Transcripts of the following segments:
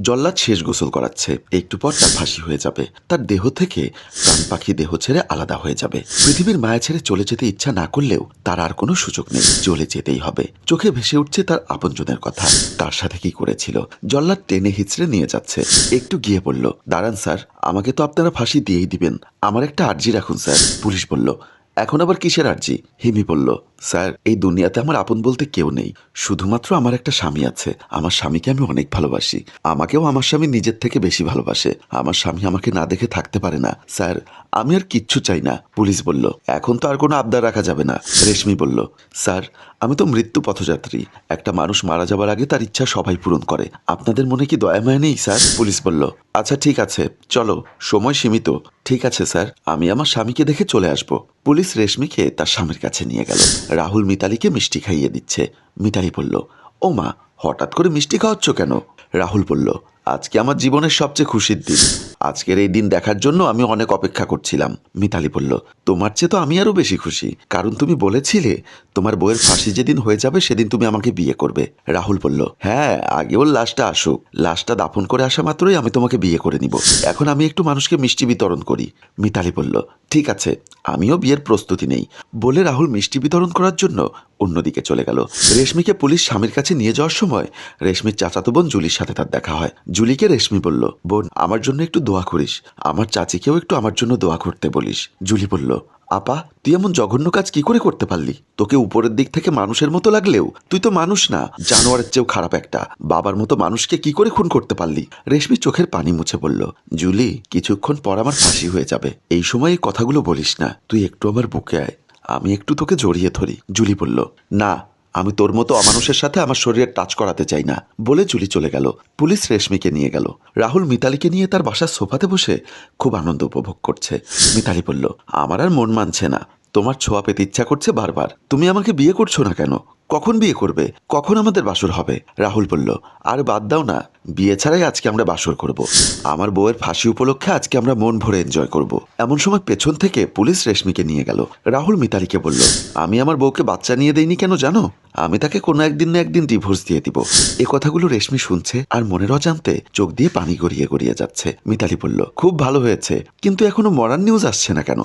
জল্লাদ শেষ গোসল করাচ্ছে। একটু পর তার ফাঁসি হয়ে যাবে। তার দেহ থেকে প্রাণ পাখি দেহ ছেড়ে আলাদা হয়ে যাবে। পৃথিবীর মায়া ছেড়ে চলে যেতে ইচ্ছা না করলেও তার আর কোনো সুযোগ নেই। চলে যেতেই হবে। চোখে ভেসে উঠছে তার আপনজনের কথা। তার সাথে কি করেছিল? জল্লাদ টেনে হিচড়ে নিয়ে যাচ্ছে। একটু গিয়ে বলল, দাঁড়ান স্যার, আমাকে তো আপনারা ফাঁসি দিয়েই দিবেন। আমার একটা আর্জি রাখুন স্যার। পুলিশ বলল এখন আবার কিসের আর্জি? হিমি বলল, স্যার, এই দুনিয়াতে আমার আপন বলতে কেউ নেই। শুধুমাত্র আমার একটা স্বামী আছে। আমার স্বামীকে আমি অনেক ভালোবাসি। আমাকেও আমার স্বামী নিজের থেকে বেশি ভালোবাসে। আমার স্বামী আমাকে না দেখে থাকতে পারে না। স্যার, আমি আর কিচ্ছু চাই না। পুলিশ বলল, এখন তো আর কোনো আবদার রাখা যাবে না। রেশমি বলল, স্যার, আমি তো মৃত্যু পথযাত্রী। একটা মানুষ মারা যাবার আগে তার ইচ্ছা সবাই পূরণ করে। আপনাদের মনে কি দয়া মায়া নেই, স্যার? পুলিশ বলল আচ্ছা ঠিক আছে। চলো, সময় সীমিত। ঠিক আছে, স্যার। আমি আমার স্বামীকে দেখে চলে আসব। পুলিশ রেশমিকে তার স্বামীর কাছে নিয়ে গেল। রাহুল মিতালিকে মিষ্টি খাইয়ে দিচ্ছে। মিতালি বলল, ও মা, হঠাৎ করে মিষ্টি খাওয়াচ্ছ কেন? রাহুল বলল, আজকে আমার জীবনের সবচেয়ে খুশির দিন। আজকের এই দিন দেখার জন্য আমি অনেক অপেক্ষা করছিলাম। মিতালি বলল, তোমার চেয়ে তো আমি আরও বেশি খুশি। কারণ তুমি বলেছিলে, তোমার বইয়ের ফাঁসি যেদিন হয়ে যাবে, সেদিন তুমি আমাকে বিয়ে করবে। রাহুল বলল হ্যাঁ আগে ওর লাশটা আসুক। লাশটা দাফন করে আসা মাত্রই আমি তোমাকে বিয়ে করে নিব। এখন আমি একটু মানুষকে মিষ্টি বিতরণ করি। মিতালি বলল, ঠিক আছে, আমিও বিয়ের প্রস্তুতি নেই। বলে রাহুল মিষ্টি বিতরণ করার জন্য অন্যদিকে চলে গেল। রেশমিকে পুলিশ স্বামীর কাছে নিয়ে যাওয়ার সময় রেশমির চাচাতো বোন জুলির সাথে তার দেখা হয়। জুলিকে রেশমি বলল, বোন, আমার জন্য একটু দোয়া করিস। আমার চাচিকেও একটু আমার জন্য দোয়া করতে বলিস। জুলি বলল, আপা, তুই এমন জঘন্য কাজ কি করে করতে পারলি? তোকে উপরের দিক থেকে মানুষের মতো লাগলেও তুই তো মানুষ না। জানোয়ারের চেয়েও খারাপ একটা। বাবার মতো মানুষকে কি করে খুন করতে পারলি? রেশমি চোখের পানি মুছে বলল, জুলি, কিছুক্ষণ পর আমার ফাঁসি হয়ে যাবে। এই সময় এই কথাগুলো বলিস না। তুই একটু আমার বুকে আয়। আমি একটু তোকে জড়িয়ে ধরি। জুলি বলল, না, আমি তোর মতো অমানুষের সাথে আমার শরীরের টাচ করাতে চাই না। বলে জুলি চলে গেল। পুলিশ রেশমিকে নিয়ে গেল। রাহুল মিতালিকে নিয়ে তার বাসার সোফাতে বসে খুব আনন্দ উপভোগ করছে। মিতালি বলল, আমার আর মন মানছে না। তোমার ছোঁয়া পেতে ইচ্ছা করছে বারবার। তুমি আমাকে বিয়ে করছ না কেন? কখন বিয়ে করবে? কখন আমাদের বাসর হবে? রাহুল বলল, আর বাদ দাও না, বিয়ে ছাড়াই আজকে আমরা বাসর করব। আমার বউয়ের ফাঁসি উপলক্ষে আজকে আমরা মন ভরে এনজয় করব। এমন সময় পেছন থেকে পুলিশ রেশমিকে নিয়ে গেল। রাহুল মিতালিকে বলল, আমি আমার বউকে বাচ্চা নিয়ে দেইনি কেন জানো? আমি তাকে কোনো একদিন না একদিন ডিভোর্স দিয়ে দিব। এ কথাগুলো রেশমি শুনছে আর মনের অজান্তে চোখ দিয়ে পানি গড়িয়ে গড়িয়ে যাচ্ছে। মিতালি বলল, খুব ভালো হয়েছে, কিন্তু এখনও মরার নিউজ আসছে না কেন?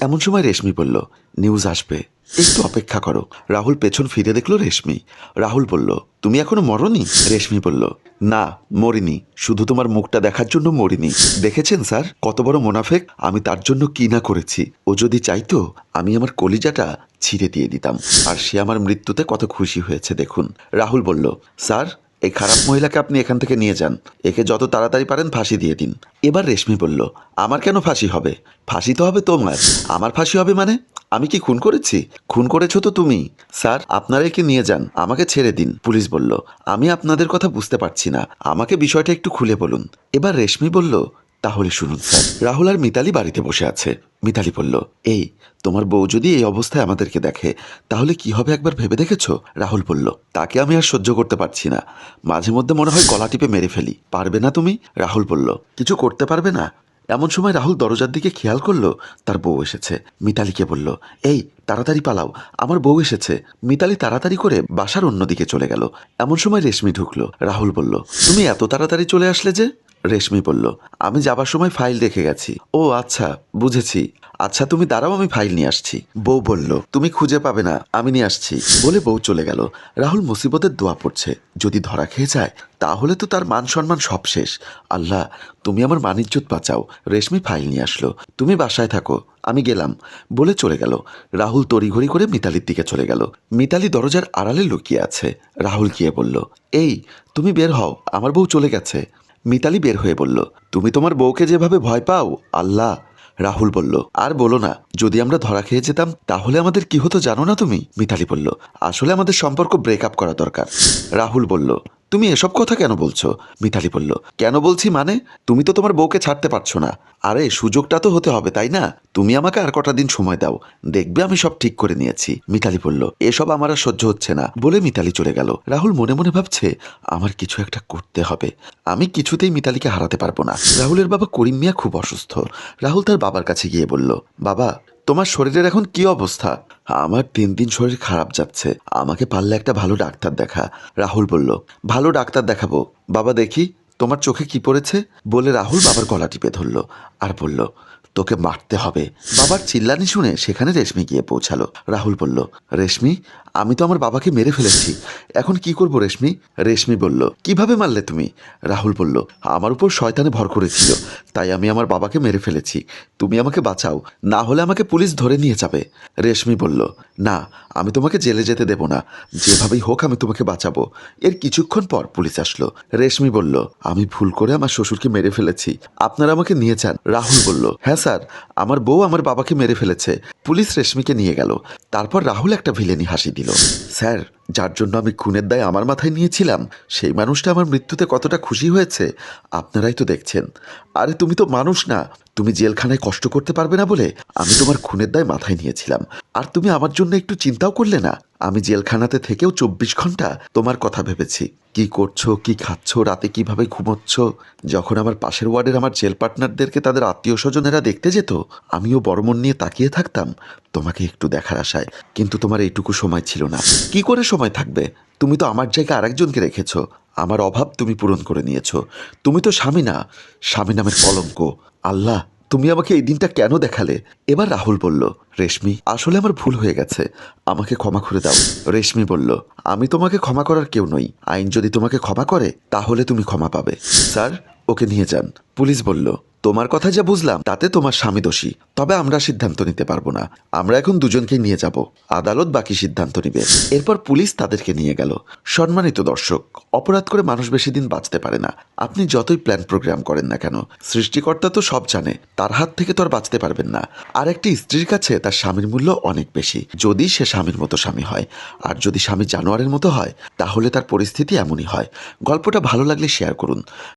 এমন সময় রেশমি বলল নিউজ আসবে, একটু অপেক্ষা করো। রাহুল পেছন ফিরে দেখল রেশমি। রাহুল বলল, তুমি এখনও মরনি? রেশমি বলল না, মরিনি। শুধু তোমার মুখটা দেখার জন্য মরিনি। দেখেছেন, স্যার? কত বড় মোনাফেক। আমি তার জন্য কি না করেছি? ও যদি চাইতো, আমি আমার কলিজাটা ছিঁড়ে দিয়ে দিতাম। আর সে আমার মৃত্যুতে কত খুশি হয়েছে, দেখুন। রাহুল বলল, স্যার, এই খারাপ মহিলাকে আপনি এখান থেকে নিয়ে যান। একে যত তাড়াতাড়ি পারেন ফাঁসি দিয়ে দিন। এবার রেশমি বলল, আমার কেন ফাঁসি হবে? ফাঁসি তো হবে তোমার। আমার ফাঁসি হবে মানে? আমি কি খুন করেছি? খুন করেছ তো তুমি। স্যার, আপনারা একে নিয়ে যান, আমাকে ছেড়ে দিন, পুলিশ বলল। আমি আপনাদের কথা বুঝতে পারছি না। আমাকে বিষয়টা একটু খুলে বলুন। এবার রেশমি বলল, তাহলে শুনুন স্যার। রাহুল আর মিতালি বাড়িতে বসে আছে। মিতালি বলল, এই, তোমার বউ যদি এই অবস্থায় আমাদেরকে দেখে, তাহলে কি হবে একবার ভেবে দেখেছ? রাহুল বলল, তাকে আমি আর সহ্য করতে পারছি না। মাঝে মধ্যে মনে হয় গলা টিপে মেরে ফেলি। পারবে না তুমি? রাহুল বলল, কিছু করতে পারবে না? এমন সময় রাহুল দরজার দিকে খেয়াল করল, তার বউ এসেছে। মিতালিকে বলল, এই, তাড়াতাড়ি পালাও, আমার বউ এসেছে। মিতালি তাড়াতাড়ি করে বাসার অন্যদিকে চলে গেল। এমন সময় রেশমি ঢুকলো। রাহুল বলল, তুমি এত তাড়াতাড়ি চলে আসলে যে? রেশমি বলল, আমি যাবার সময় ফাইল দেখে গেছি। ও আচ্ছা বুঝেছি। আচ্ছা তুমি দাঁড়াও, আমি ফাইল নিয়ে আসছি। বউ বলল, তুমি খুঁজে পাবে না, আমি নিয়ে আসছি। বলে বউ চলে গেল। রাহুল মুসিবতের দোয়া পড়ছে। যদি ধরা খেয়ে যায়, তাহলে তো তার মান সম্মান সব শেষ। আল্লাহ, তুমি আমার মানিজ্যত বাঁচাও। রেশমি ফাইল নিয়ে আসলো। তুমি বাসায় থাকো, আমি গেলাম, বলে চলে গেল। রাহুল তড়িঘড়ি করে মিতালির দিকে চলে গেল। মিতালি দরজার আড়ালে লুকিয়ে আছে। রাহুল গিয়ে বলল, এই, তুমি বের হও, আমার বউ চলে গেছে। মিতালি বের হয়ে বলল, তুমি তোমার বউকে যেভাবে ভয় পাও, আল্লাহ রাহুল বলল, আর বলো না, যদি আমরা ধরা খেয়ে যেতাম, তাহলে আমাদের কি হতো জানো না তুমি? মিতালি বলল, আসলে আমাদের সম্পর্ক ব্রেকআপ করা দরকার। রাহুল বলল তুমি এসব কথা কেন বলছো? মিতালি বলল, কেন বলছি মানে? তুমি তো তোমার বউকে ছাড়তে পারছ না। আরে, সুযোগটা তো হতে হবে, তাই না? তুমি আমাকে আর কটা দিন সময় দাও। দেখবে আমি সব ঠিক করে নিয়েছি। মিতালি বলল, এসব আমার আর সহ্য হচ্ছে না। বলে মিতালি চলে গেল। রাহুল মনে মনে ভাবছে, আমার কিছু একটা করতে হবে। আমি কিছুতেই মিতালিকে হারাতে পারব না। রাহুলের বাবা করিম মিয়া খুব অসুস্থ। রাহুল তার বাবার কাছে গিয়ে বলল, বাবা তোমার শরীরের এখন কি অবস্থা? আমার তিন দিন শরীর খারাপ যাচ্ছে। আমাকে পারলে একটা ভালো ডাক্তার দেখা। রাহুল বলল, ভালো ডাক্তার দেখাবো। বাবা দেখি, তোমার চোখে কি পড়েছে? বলে রাহুল বাবার গলা টিপে ধরল আর বলল তোকে মারতে হবে। বাবার চিল্লানি শুনে সেখানে রেশমি গিয়ে পৌঁছালো। রাহুল বলল, রেশমি, আমি তো আমার বাবাকে মেরে ফেলেছি। এখন কি করব রেশমি? রেশমি বলল, কীভাবে মারলে তুমি? রাহুল বলল, আমার উপর শয়তানে ভর করেছিল, তাই আমি আমার বাবাকে মেরে ফেলেছি। তুমি আমাকে বাঁচাও, না হলে আমাকে পুলিশ ধরে নিয়ে যাবে। রেশমি বলল, না, আমি তোমাকে জেলে যেতে দেব না। যেভাবেই হোক আমি তোমাকে বাঁচাবো। এর কিছুক্ষণ পর পুলিশ আসলো। রেশমি বলল, আমি ভুল করে আমার শ্বশুরকে মেরে ফেলেছি। আপনারা আমাকে নিয়ে যান। রাহুল বলল হ্যাঁ স্যার, আমার বউ আমার বাবাকে মেরে ফেলেছে। পুলিশ রেশমিকে নিয়ে গেল। তারপর রাহুল একটা ভিলেনি হাসি দিল। স্যার, যার জন্য আমি খুনের দায় আমার মাথায় নিয়েছিলাম, সেই মানুষটা আমার মৃত্যুতে কতটা খুশি হয়েছে, আপনারাই তো দেখছেন। আরে, তুমি তো মানুষ না। তুমি জেলখানায় কষ্ট করতে পারবে না বলে আমি তোমার খুনের দায় মাথায় নিয়েছিলাম। আর তুমি আমার জন্য একটু চিন্তাও করলে না। আমি জেলখানাতে থেকেও চব্বিশ ঘণ্টা তোমার কথা ভেবেছি। কি করছ, কি খাচ্ছ, রাতে কীভাবে ঘুমোচ্ছ? যখন আমার পাশের ওয়ার্ডের আমার জেল পার্টনারদেরকে তাদের আত্মীয় স্বজনেরা দেখতে যেত, আমিও বড় মন নিয়ে তাকিয়ে থাকতাম তোমাকে একটু দেখার আশায়। কিন্তু তোমার এইটুকু সময় ছিল না। কি করে সময় থাকবে? তুমি তো আমার জায়গায় আরেকজনকে রেখেছো। আমার অভাব তুমি পূরণ করে নিয়েছো। তুমি তো স্বামী না। স্বামী নামের কলঙ্ক। আল্লাহ তুমি আমাকে এই দিনটা কেন দেখালে? এবার রাহুল বলল, রেশমি, আসলে আমার ভুল হয়ে গেছে। আমাকে ক্ষমা করে দাও। রেশমি বলল, আমি তোমাকে ক্ষমা করার কেউ নই। আইন যদি তোমাকে ক্ষমা করে, তাহলে তুমি ক্ষমা পাবে। স্যার, ওকে নিয়ে যান। পুলিশ বলল তোমার কথা যা বুঝলাম, তাতে তোমার স্বামী দোষী। তবে আমরা সিদ্ধান্ত নিতে পারব না। আমরা এখন দুজনকে নিয়ে যাব। আদালত বাকি সিদ্ধান্ত নিবে। এরপর পুলিশ তাদেরকে নিয়ে গেল। সম্মানিত দর্শক, অপরাধ করে মানুষ বেশি দিন বাঁচতে পারে না। আপনি যতই প্ল্যান প্রোগ্রাম করেন না কেন, সৃষ্টিকর্তা তো সব জানে, তার হাত থেকে তো আর বাঁচতে পারবেন না। আর একটি স্ত্রীর কাছে তার স্বামীর মূল্য অনেক বেশি। যদি সে স্বামীর মতো স্বামী হয়, আর যদি স্বামী জানোয়ারের মতো হয়, তাহলে তার পরিস্থিতি এমনই হয়। গল্পটা ভালো লাগলে শেয়ার করুন।